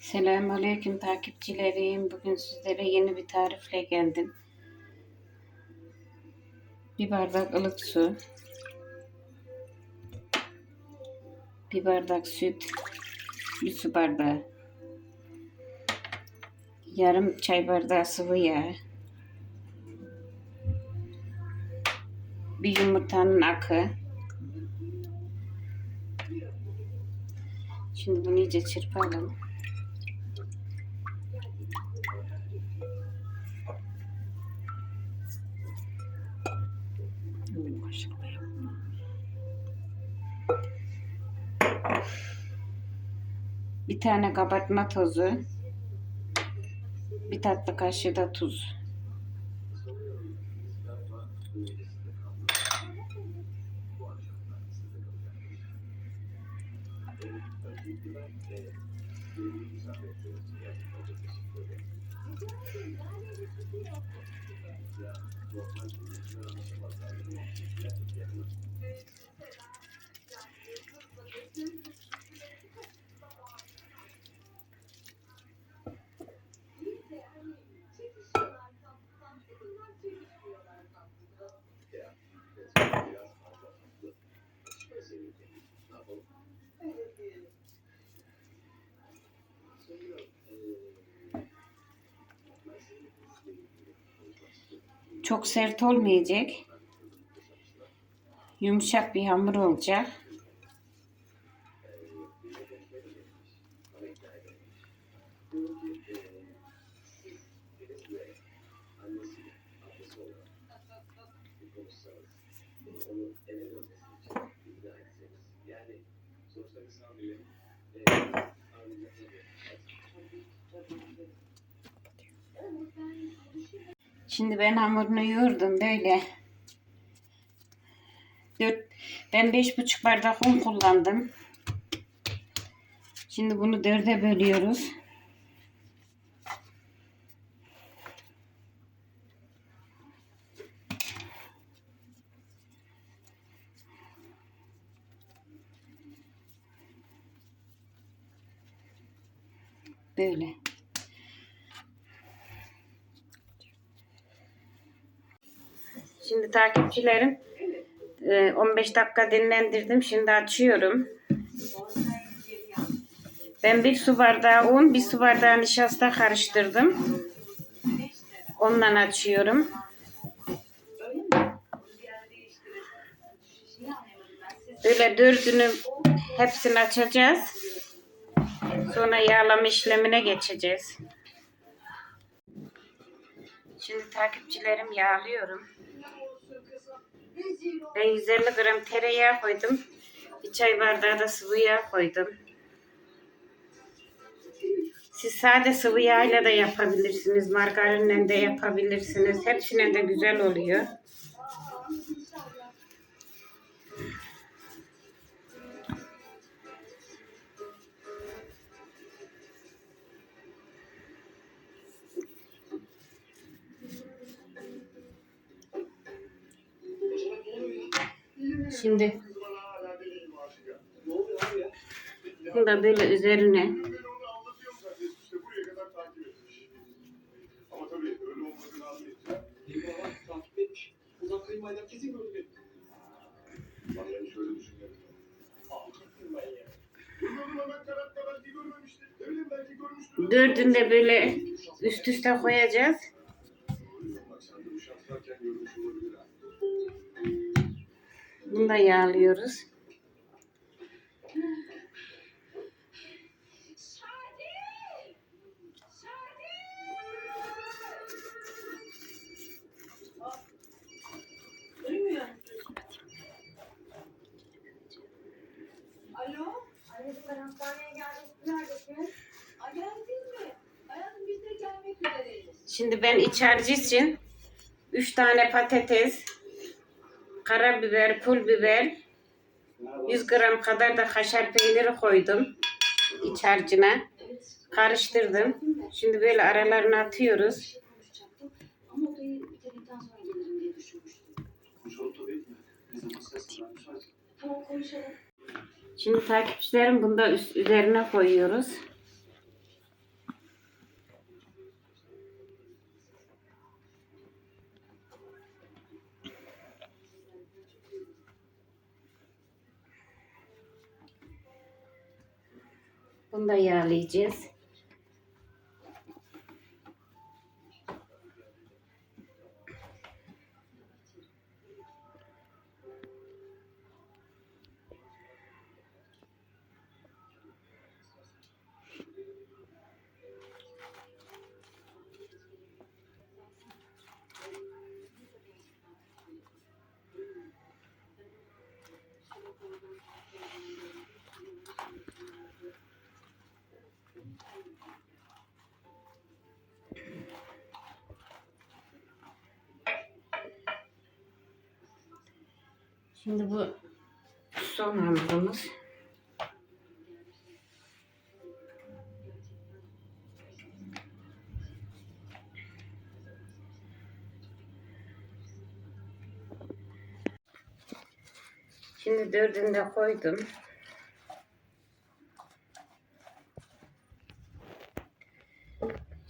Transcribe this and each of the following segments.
Selamünaleyküm takipçilerim. Bugün sizlere yeni bir tarifle geldim. Bir bardak ılık su. Bir bardak süt. Bir su bardağı. Yarım çay bardağı sıvı yağ. Bir yumurtanın akı. Şimdi bunu iyice çırpalım. Bir tane kabartma tozu. Bir tatlı kaşığı da tuz. Thank you. Çok sert olmayacak. Yumuşak bir hamur olacak. Şimdi ben hamurunu yoğurdum böyle. Dört, ben beş buçuk bardak un kullandım. Şimdi bunu dörde bölüyoruz. Böyle. Şimdi takipçilerim e, 15 dakika dinlendirdim. Şimdi açıyorum. Ben bir su bardağı un, bir su bardağı nişasta karıştırdım. Ondan açıyorum. Böyle dördünü hepsini açacağız. Sonra yağlama işlemine geçeceğiz. Şimdi takipçilerim yağlıyorum. Ben 150 gram tereyağı koydum. Bir çay bardağı da sıvı yağ koydum. Siz sade sıvı yağıyla da yapabilirsiniz. Margarinle de yapabilirsiniz. Hepsine de güzel oluyor. Şimdi bunu da böyle üzerine dördünü de böyle üst üste koyacağız. De gelmek üzereyiz. Şimdi ben iç harcı için 3 tane patates, karabiber, pul biber, 100 gram kadar da kaşar peyniri koydum iç. Karıştırdım. Şimdi böyle aralarına atıyoruz. Şimdi takipçilerim bunu da üst, üzerine koyuyoruz. Bunu da yağlayacağız. Şimdi bu son hamurumuz. Şimdi dördünü de koydum.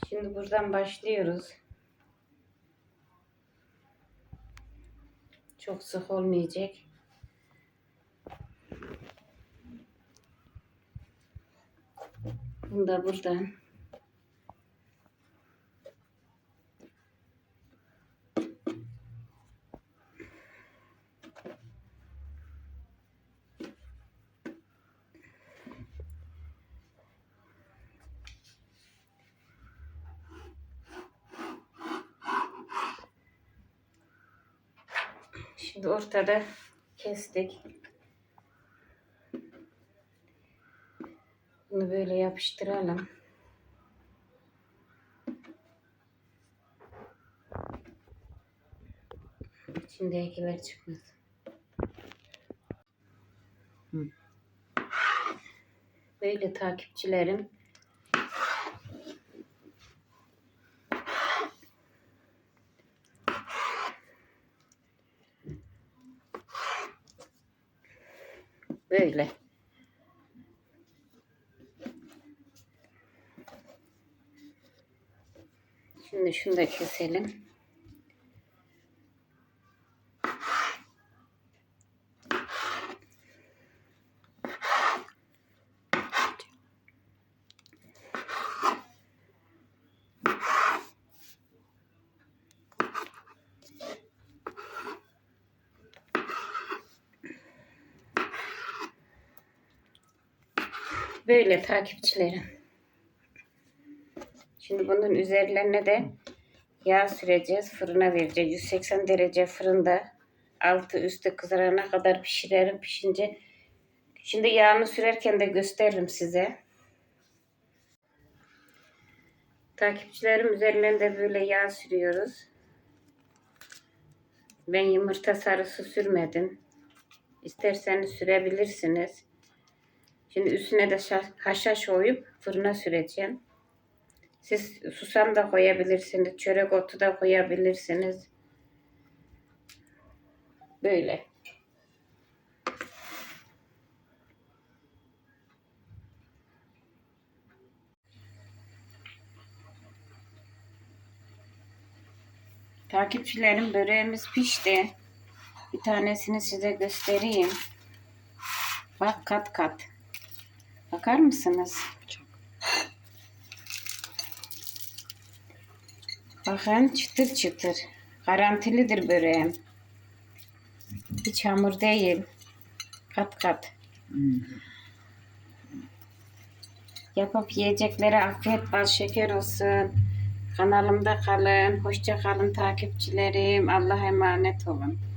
Şimdi buradan başlıyoruz. Çok sık olmayacak. Bunu da buradan. Şimdi ortada kestik. Bunu böyle yapıştıralım. İçindekiler çıkmaz. Hı. Böyle takipçilerim böyle. Şimdi şunu da keselim. Böyle takipçilerim. Şimdi bunun üzerlerine de yağ süreceğiz. Fırına vereceğiz. 180 derece fırında altı üstü kızarana kadar pişirelim. Pişince şimdi yağını sürerken de gösteririm size. Takipçilerim üzerlerine de böyle yağ sürüyoruz. Ben yumurta sarısı sürmedim. İsterseniz sürebilirsiniz. Şimdi üstüne de haşhaş koyup fırına süreceğim. Siz susam da koyabilirsiniz. Çörek otu da koyabilirsiniz. Böyle. Takipçilerim böreğimiz pişti. Bir tanesini size göstereyim. Bak kat kat. Bakar mısınız? Bakın çıtır çıtır. Garantilidir böreğim. Hiç hamur değil. Kat kat. Yapıp yiyeceklere afiyet bal şeker olsun. Kanalımda kalın. Hoşça kalın takipçilerim. Allah'a emanet olun.